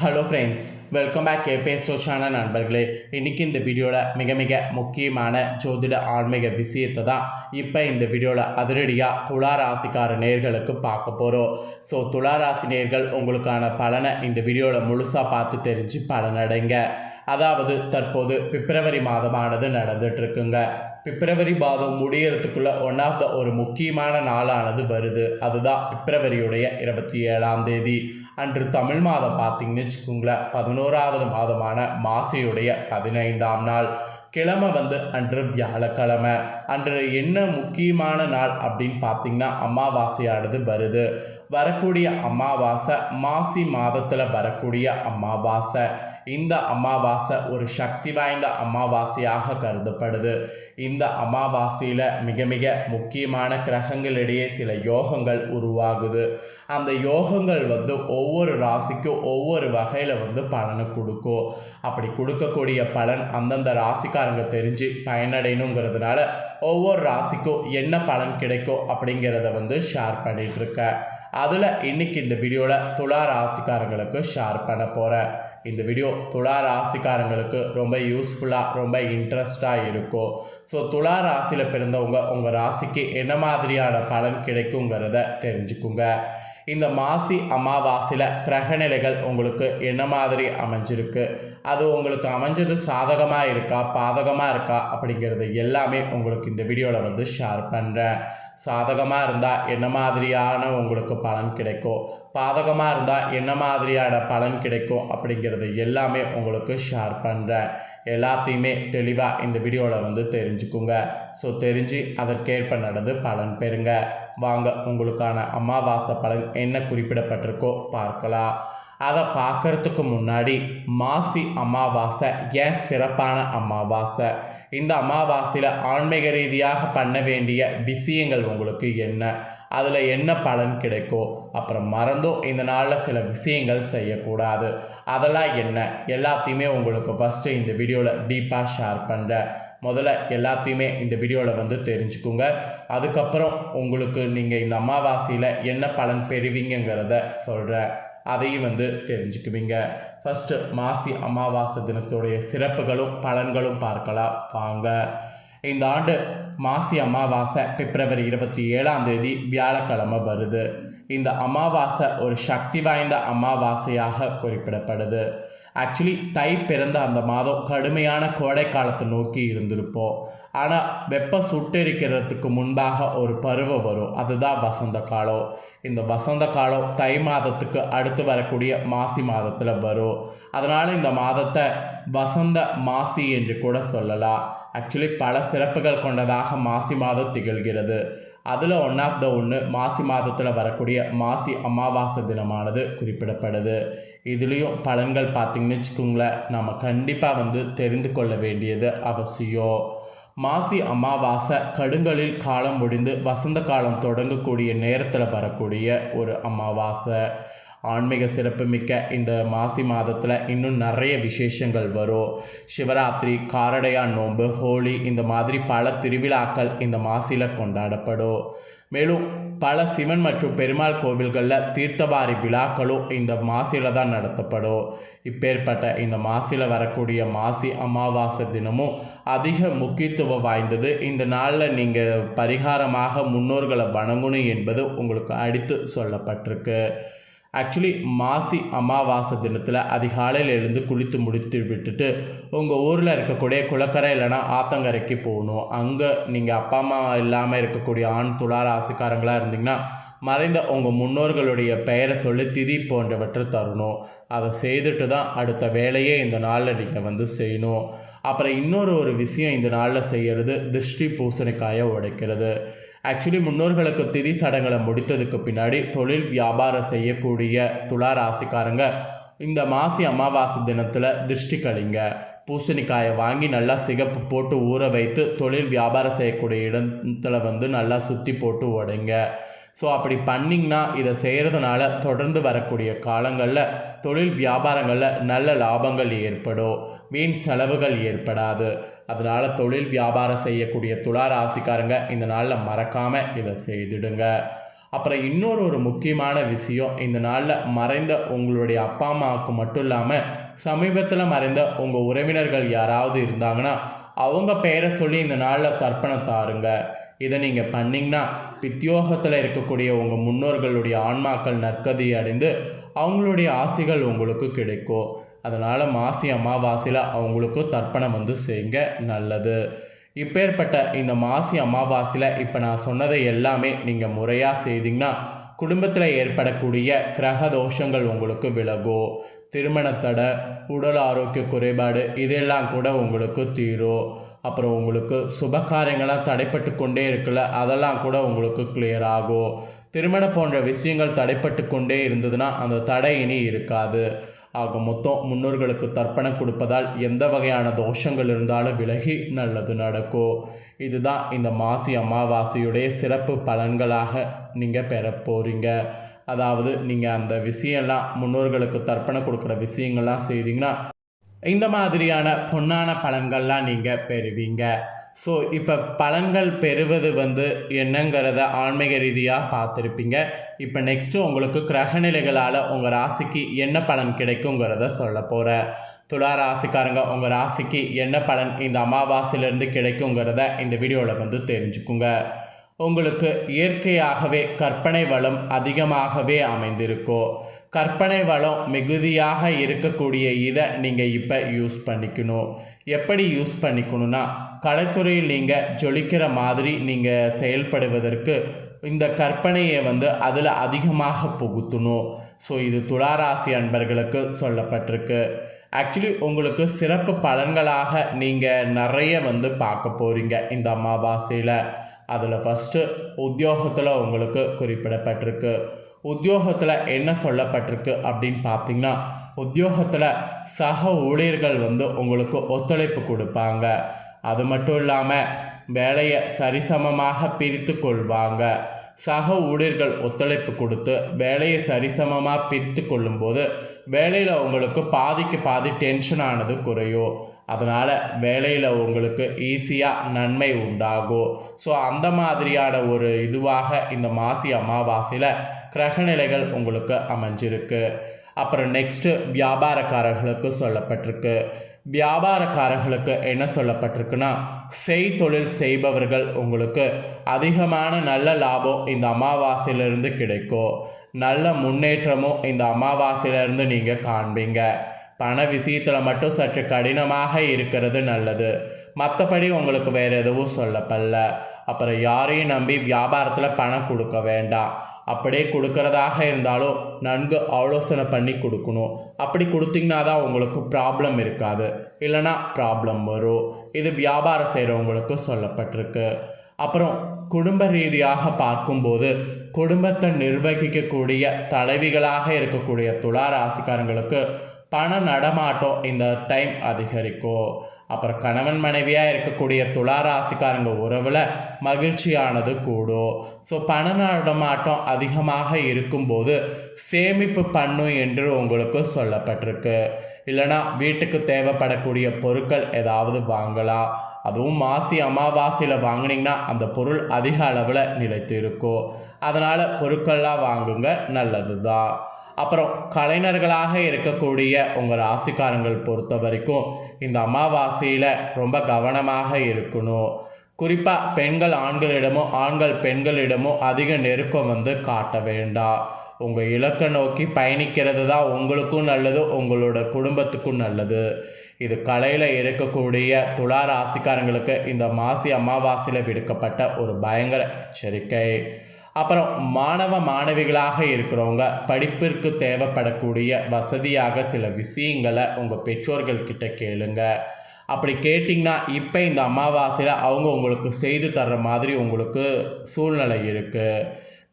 Hello friends welcome back கேபேஸ்டோ channel நண்பர்களே. இன்றைக்கி இந்த வீடியோவில் மிக மிக முக்கியமான ஜோதிட ஆன்மீக விஷயத்தை தான் இப்போ இந்த வீடியோவில் அதிரடியாக துலா ராசிக்கார நேர்களுக்கு பார்க்க போகிறோம் ஸோ துலா ராசி நேர்கள் உங்களுக்கான பலனை இந்த வீடியோவில் முழுசாக பார்த்து தெரிஞ்சு பலனடைங்க. அதாவது தற்போது பிப்ரவரி மாதமானது நடந்துட்டு இருக்குங்க பிப்ரவரி மாதம் முடியறதுக்குள்ள ஒன் ஆஃப் த ஒரு முக்கியமான நாளானது வருது. அதுதான் பிப்ரவரியுடைய இருபத்தி ஏழாம் தேதி. அன்று தமிழ் மாதம் பார்த்தீங்கன்னு வச்சுக்கோங்களேன். பதினோராவது மாதமான மாசியுடைய பதினைந்தாம் நாள். கிழமை வந்து அன்று வியாழக்கிழமை. அன்று என்ன முக்கியமான நாள் அப்படின்னு பார்த்தீங்கன்னா அமாவாசையானது வருது. வரக்கூடிய அமாவாசை மாசி மாதத்தில் வரக்கூடிய அமாவாசை. இந்த அமாவாசை ஒரு சக்தி வாய்ந்த அமாவாசையாக கருதப்படுது. இந்த அமாவாசையில் மிக மிக முக்கியமான கிரகங்களிடையே சில யோகங்கள் உருவாகுது. அந்த யோகங்கள் வந்து ஒவ்வொரு ராசிக்கும் ஒவ்வொரு வகையில் வந்து பலனை கொடுக்கும். அப்படி கொடுக்கக்கூடிய பலன் அந்தந்த ராசிக்காரங்க தெரிஞ்சு பயனடையணுங்கிறதுனால ஒவ்வொரு ராசிக்கும் என்ன பலன் கிடைக்கும் அப்படிங்கிறத வந்து ஷேர் பண்ணிகிட்ருக்கேன் அதில் இன்றைக்கி இந்த வீடியோவில் துலா ராசிக்காரங்களுக்கு ஷேர் பண்ண போகிறேன் இந்த வீடியோ துலா ராசிக்காரங்களுக்கு ரொம்ப யூஸ்ஃபுல்லாக ரொம்ப இன்ட்ரெஸ்டாக இருக்கும். ஸோ துலா ராசியில் பிறந்தவங்க உங்கள் ராசிக்கு என்ன மாதிரியான பலன் கிடைக்குங்கிறத தெரிஞ்சுக்குங்க. இந்த மாசி அமாவாசையில் கிரகநிலைகள் உங்களுக்கு என்ன மாதிரி அமைஞ்சிருக்கு? அது உங்களுக்கு அமைஞ்சது சாதகமாக இருக்கா? பாதகமாக இருக்கா? அப்படிங்கிறது எல்லாமே உங்களுக்கு இந்த வீடியோவில் வந்து ஷேர் பண்ணுறேன் சாதகமாக இருந்தால் என்ன மாதிரியான உங்களுக்கு பலன் கிடைக்கும்? பாதகமாக இருந்தால் என்ன மாதிரியான பலன் கிடைக்கும்? அப்படிங்கிறது எல்லாமே உங்களுக்கு ஷேர் பண்ணுறேன் எல்லாத்தையுமே தெளிவாக இந்த வீடியோவில் வந்து தெரிஞ்சுக்குங்க. ஸோ தெரிஞ்சு அதற்கேற்ப நடந்து பலன் பெறுங்க. வாங்க உங்களுக்கான அமாவாசை பலன் என்ன குறிப்பிடப்பட்டிருக்கோ பார்க்கலாம். அதை பார்க்கறதுக்கு முன்னாடி மாசி அமாவாசை ஏன் சிறப்பான அமாவாசை? இந்த அமாவாசையில் ஆன்மீக ரீதியாக பண்ண வேண்டிய விஷயங்கள் உங்களுக்கு என்ன? அதில் என்ன பலன் கிடைக்கும் அப்புறம் மறந்தும் இந்த நாளில் சில விஷயங்கள் செய்யக்கூடாது. அதெல்லாம் என்ன? எல்லாத்தையுமே உங்களுக்கு ஃபஸ்ட்டு இந்த வீடியோவில் டீப்பாக ஷேர் பண்ணுறேன் முதல்ல எல்லாத்தையுமே இந்த வீடியோவில் வந்து தெரிஞ்சுக்குங்க. அதுக்கப்புறம் உங்களுக்கு நீங்கள் இந்த அமாவாசையில் என்ன பலன் பெறுவீங்கிறத சொல்கிறேன் அதையும் வந்து தெரிஞ்சுக்குவீங்க. ஃபஸ்ட்டு மாசி அமாவாசை தினத்துடைய சிறப்புகளும் பலன்களும் பார்க்கலாம். வாங்க. இந்த ஆண்டு மாசி அமாவாசை பிப்ரவரி இருபத்தி ஏழாம் தேதி வியாழக்கிழமை வருது. இந்த அமாவாசை ஒரு சக்தி வாய்ந்த அமாவாசையாக குறிப்பிடப்படுது. ஆக்சுவலி தை பிறந்த அந்த மாதம் கடுமையான கோடை காலத்தை நோக்கி இருந்திருப்போம். ஆனால் வெப்பம் சுட்டெரிக்கிறதுக்கு முன்பாக ஒரு பருவம் வரும். அதுதான் வசந்த காலம். இந்த வசந்த காலம் தை மாதத்துக்கு அடுத்து வரக்கூடிய மாசி மாதத்தில் வரும். அதனால் இந்த மாதத்தை வசந்த மாசி என்று கூட சொல்லலாம். ஆக்சுவலி பல சிறப்புகள் கொண்டதாக மாசி மாதம் திகழ்கிறது. அதில் ஒன் ஆஃப் த ஒன்று மாசி மாதத்தில் வரக்கூடிய மாசி அமாவாசை தினமானது குறிப்பிடப்படுது. இதுலேயும் பலன்கள் பார்த்திங்கன்னு வச்சுக்கோங்களேன். நம்ம கண்டிப்பாக வந்து தெரிந்து கொள்ள வேண்டியது அவசியம். மாசி அமாவாசை கடுங்களில் காலம் முடிந்து வசந்த காலம் தொடங்கக்கூடிய நேரத்தில் வரக்கூடிய ஒரு அமாவாசை. ஆன்மீக சிறப்புமிக்க இந்த மாசி மாதத்தில் இன்னும் நிறைய விசேஷங்கள் வரும். சிவராத்திரி காரடையான் நோன்பு ஹோலி இந்த மாதிரி பல திருவிழாக்கள் இந்த மாசியில் கொண்டாடப்படும். மேலும் பல சிவன் மற்றும் பெருமாள் கோவில்களில் தீர்த்தவாரி விழாக்களும் இந்த மாசியில் தான் நடத்தப்படும். இப்பேற்பட்ட இந்த மாசியில் வரக்கூடிய மாசி அமாவாசை தினமும் அதிக முக்கியத்துவம் வாய்ந்தது. இந்த நாளில் நீங்கள் பரிகாரமாக முன்னோர்களை வணங்கணும் என்பது உங்களுக்கு அடித்து சொல்லப்பட்டிருக்கு. ஆக்சுவலி மாசி அமாவாசை தினத்தில் அதிகாலையில் எழுந்து குளித்து முடித்து விட்டுட்டு உங்கள் ஊரில் இருக்கக்கூடிய குளக்கரை இல்லைனா ஆத்தங்கரைக்கு போகணும். அங்கே நீங்கள் அப்பா அம்மா இல்லாமல் இருக்கக்கூடிய ஆண் துளார ஆசைக்காரங்களாக இருந்தீங்கன்னா மறைந்த உங்கள் முன்னோர்களுடைய பெயரை சொல்லி திதி போன்றவற்றை தரணும். அதை செய்துட்டு தான் அடுத்த வேலையே இந்த நாளில் நீங்கள் வந்து செய்யணும். அப்புறம் இன்னொரு ஒரு விஷயம் இந்த நாளில் செய்கிறது திருஷ்டி பூசணிக்காயை உடைக்கிறது. ஆக்சுவலி முன்னோர்களுக்கு திதி சடங்களை முடித்ததுக்கு பின்னாடி தொழில் வியாபாரம் செய்யக்கூடிய துளா ராசிக்காரங்க இந்த மாசி அமாவாசை தினத்தில் திருஷ்டி கழிங்க. பூசணிக்காயை வாங்கி நல்லா சிகப்பு போட்டு ஊற வைத்து தொழில் வியாபாரம் செய்யக்கூடிய இடத்துல வந்து நல்லா சுற்றி போட்டு உடைங்க. ஸோ அப்படி பண்ணிங்கன்னா இதை செய்கிறதுனால தொடர்ந்து வரக்கூடிய காலங்களில் தொழில் வியாபாரங்களில் நல்ல லாபங்கள் ஏற்படும். வீண் செலவுகள் ஏற்படாது. அதனால் தொழில் வியாபாரம் செய்யக்கூடிய துலா ராசிக்காரங்க இந்த நாளில் மறக்காமல் இதை செய்துடுங்க. அப்புறம் இன்னொரு ஒரு முக்கியமான விஷயம் இந்த நாளில் மறைந்த உங்களுடைய அப்பா அம்மாவுக்கு மட்டும் இல்லாமல் சமீபத்தில் மறைந்த உங்கள் உறவினர்கள் யாராவது இருந்தாங்கன்னா அவங்க பெயரை சொல்லி இந்த நாளில் தர்ப்பணை தாருங்க. இதை நீங்கள் பண்ணிங்கன்னா பித்தியோகத்தில் இருக்கக்கூடிய உங்கள் முன்னோர்களுடைய ஆன்மாக்கள் நற்கதி அடைந்து அவங்களுடைய ஆசைகள் உங்களுக்கு கிடைக்கும். அதனால் மாசி அமாவாசையில் அவங்களுக்கும் தர்ப்பணம் வந்து செய்யுங்க நல்லது. இப்பேற்பட்ட இந்த மாசி அமாவாசையில் இப்போ நான் சொன்னதை எல்லாமே நீங்கள் முறையாக செய்தீங்கன்னா குடும்பத்தில் ஏற்படக்கூடிய கிரக தோஷங்கள் உங்களுக்கு விலகும் திருமணத்தடை உடல் ஆரோக்கிய குறைபாடு இதெல்லாம் கூட உங்களுக்கு தீரும் அப்புறம் உங்களுக்கு சுபகாரியங்களாம் தடைப்பட்டு கொண்டே இருக்குல்ல அதெல்லாம் கூட உங்களுக்கு கிளியர் ஆகும் திருமணம் போன்ற விஷயங்கள் தடைப்பட்டு கொண்டே இருந்ததுன்னா அந்த தடை இனி இருக்காது. ஆக மொத்தம் முன்னோர்களுக்கு தர்ப்பணம் கொடுப்பதால் எந்த வகையான தோஷங்கள் இருந்தாலும் விலகி நல்லது நடக்கும் இதுதான் இந்த மாசி அமாவாசையுடைய சிறப்பு பலன்களாக நீங்கள் பெற போகிறீங்க அதாவது நீங்கள் அந்த விஷயம்லாம் முன்னோர்களுக்கு தர்ப்பணம் கொடுக்குற விஷயங்கள்லாம் செய்தீங்கன்னா இந்த மாதிரியான பொன்னான பலன்கள்லாம் நீங்கள் பெறுவீங்க. ஸோ இப்போ பலன்கள் பெறுவது வந்து என்னங்கிறத ஆன்மீக ரீதியாக பார்த்துருப்பீங்க. இப்போ நெக்ஸ்ட்டு உங்களுக்கு கிரகநிலைகளால் உங்கள் ராசிக்கு என்ன பலன் கிடைக்குங்கிறத சொல்ல போகிறேன் துலா ராசிக்காரங்க உங்கள் ராசிக்கு என்ன பலன் இந்த அமாவாசையிலேருந்து கிடைக்குங்கிறத இந்த வீடியோவில் வந்து தெரிஞ்சுக்குங்க. உங்களுக்கு இயற்கையாகவே கற்பனை வளம் அதிகமாகவே அமைந்திருக்கும். கற்பனை வளம் மிகுதியாக இருக்கக்கூடிய இதை நீங்கள் இப்போ யூஸ் பண்ணிக்கணும். எப்படி யூஸ் பண்ணிக்கணும்னா கலைத்துறையில் நீங்கள் ஜொலிக்கிற மாதிரி நீங்கள் செயல்படுவதற்கு இந்த கற்பனையை வந்து அதில் அதிகமாக புகுத்தணும். ஸோ இது துளாராசி அன்பர்களுக்கு சொல்லப்பட்டிருக்கு. ஆக்சுவலி உங்களுக்கு சிறப்பு பலன்களாக நீங்கள் நிறைய வந்து பார்க்க போகிறீங்க இந்த அமாவாசையில். அதில் ஃபஸ்ட்டு உத்தியோகத்தில் உங்களுக்கு குறிப்பிடப்பட்டிருக்கு. உத்தியோகத்தில் என்ன சொல்லப்பட்டிருக்கு அப்படின்னு பார்த்தீங்கன்னா உத்தியோகத்தில் சக ஊழியர்கள் வந்து உங்களுக்கு ஒத்துழைப்பு கொடுப்பாங்க. அது மட்டும் இல்லாமல் வேலையை சரிசமமாக பிரித்து கொள்வாங்க. சக ஊழியர்கள் ஒத்துழைப்பு கொடுத்து வேலையை சரிசமமாக பிரித்து கொள்ளும்போது வேலையில் உங்களுக்கு பாதிக்கு பாதி டென்ஷன் ஆனது குறையும். அதனால் வேலையில் உங்களுக்கு ஈஸியாக நன்மை உண்டாகும். ஸோ அந்த மாதிரியான ஒரு இதுவாக இந்த மாசி அமாவாசையில் கிரகநிலைகள் உங்களுக்கு அமைஞ்சிருக்கு. அப்புறம் நெக்ஸ்ட்டு வியாபாரக்காரர்களுக்கு சொல்லப்பட்டிருக்கு. வியாபாரக்காரர்களுக்கு என்ன சொல்லப்பட்டிருக்குன்னா செய்தொழில் செய்பவர்கள் உங்களுக்கு அதிகமான நல்ல லாபம் இந்த அமாவாசையிலிருந்து கிடைக்கும். நல்ல முன்னேற்றமும் இந்த அமாவாசையிலிருந்து நீங்கள் காண்பீங்க. பண விஷயத்தில் மட்டும் சற்று கடினமாக இருக்கிறது நல்லது. மற்றபடி உங்களுக்கு வேறு எதுவும் சொல்லப்படல. அப்புறம் யாரையும் நம்பி வியாபாரத்தில் பணம் கொடுக்க வேண்டாம். அப்படியே கொடுக்கறதாக இருந்தாலும் நன்கு ஆலோசனை பண்ணி கொடுக்கணும். அப்படி கொடுத்தீங்கன்னா தான் உங்களுக்கு ப்ராப்ளம் இருக்காது. இல்லைனா ப்ராப்ளம் வரும். இது வியாபாரம் செய்கிறவங்களுக்கு சொல்லப்பட்டிருக்கு. அப்புறம் குடும்ப ரீதியாக பார்க்கும்போது குடும்பத்தை நிர்வகிக்கக்கூடிய தலைவிகளாக இருக்கக்கூடிய துளா ராசிக்காரங்களுக்கு பண நடமாட்டம் இந்த டைம் அதிகரிக்கும். அப்புறம் கணவன் மனைவியாக இருக்கக்கூடிய துலா ராசிக்காரங்க உறவில் மகிழ்ச்சியானது கூடும். ஸோ பண நடமாட்டம் அதிகமாக இருக்கும்போது சேமிப்பு பண்ணும் என்று உங்களுக்கு சொல்லப்பட்டிருக்கு. இல்லைனா வீட்டுக்கு தேவைப்படக்கூடிய பொருட்கள் ஏதாவது வாங்கலாம். அதுவும் மாசி அமாவாசையில் வாங்கினீங்கன்னா அந்த பொருள் அதிக அளவில் நிலைத்து இருக்கும் அதனால் பொருட்கள்லாம் வாங்குங்க நல்லது தான் அப்புறம் கலைஞர்களாக இருக்கக்கூடிய உங்கள் ராசிக்காரங்கள் பொறுத்த வரைக்கும் இந்த அமாவாசையில் ரொம்ப கவனமாக இருக்கணும். குறிப்பாக பெண்கள் ஆண்களிடமும் ஆண்கள் பெண்களிடமும் அதிக நெருக்கம் வந்து காட்ட வேண்டாம். உங்கள் இலக்கை நோக்கி பயணிக்கிறது தான் உங்களுக்கும் நல்லது உங்களோட குடும்பத்துக்கும் நல்லது. இது கலையில் இருக்கக்கூடிய துளா ராசிக்காரங்களுக்கு இந்த மாசி அமாவாசையில் விடுக்கப்பட்ட ஒரு பயங்கர எச்சரிக்கை. அப்புறம் மாணவ மாணவிகளாக இருக்கிறவங்க படிப்பிற்கு தேவைப்படக்கூடிய வசதியாக சில விஷயங்களை உங்கள் பெற்றோர்கள்கிட்ட கேளுங்க. அப்படி கேட்டிங்கன்னா இப்போ இந்த அமாவாசையில் அவங்க உங்களுக்கு செய்து தர்ற மாதிரி உங்களுக்கு சூழ்நிலை இருக்குது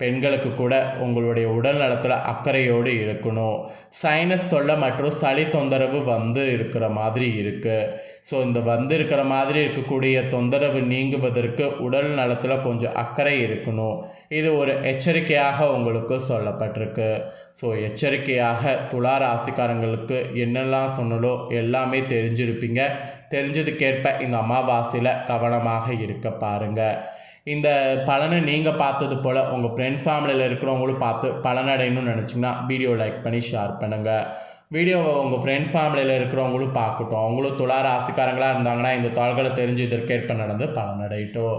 பெண்களுக்கு கூட உங்களுடைய உடல் நலத்தில் அக்கறையோடு இருக்கணும். சைனஸ் தொல்லை மற்றும் சளி தொந்தரவு வந்து இருக்கிற மாதிரி இருக்குது ஸோ இந்த வந்து இருக்கிற மாதிரி இருக்கக்கூடிய தொந்தரவு நீங்குவதற்கு உடல் நலத்தில் கொஞ்சம் அக்கறை இருக்கணும். இது ஒரு எச்சரிக்கையாக உங்களுக்கு சொல்லப்பட்டிருக்கு. ஸோ எச்சரிக்கையாக துளா ராசிக்காரங்களுக்கு என்னெல்லாம் சொன்னலோ எல்லாமே தெரிஞ்சிருப்பீங்க. தெரிஞ்சதுக்கேற்ப இந்த அமாவாசையில் கவனமாக இருக்க பாருங்கள் இந்த பலனை நீங்கள் பார்த்தது போல் உங்கள் ஃப்ரெண்ட்ஸ் ஃபேமிலியில் இருக்கிறவங்களும் பார்த்து பலனடையணும்னு நினச்சிங்கன்னா வீடியோ லைக் பண்ணி ஷேர் பண்ணுங்கள் வீடியோவை உங்கள் ஃப்ரெண்ட்ஸ் ஃபேமிலியில் இருக்கிறவங்களும் பார்க்கட்டும். அவங்களும் துலா ராசிக்காரங்களாக இருந்தாங்கன்னா இந்த தாள்களை தெரிஞ்சு இதற்கேற்ப நடந்து பலனடையட்டும்.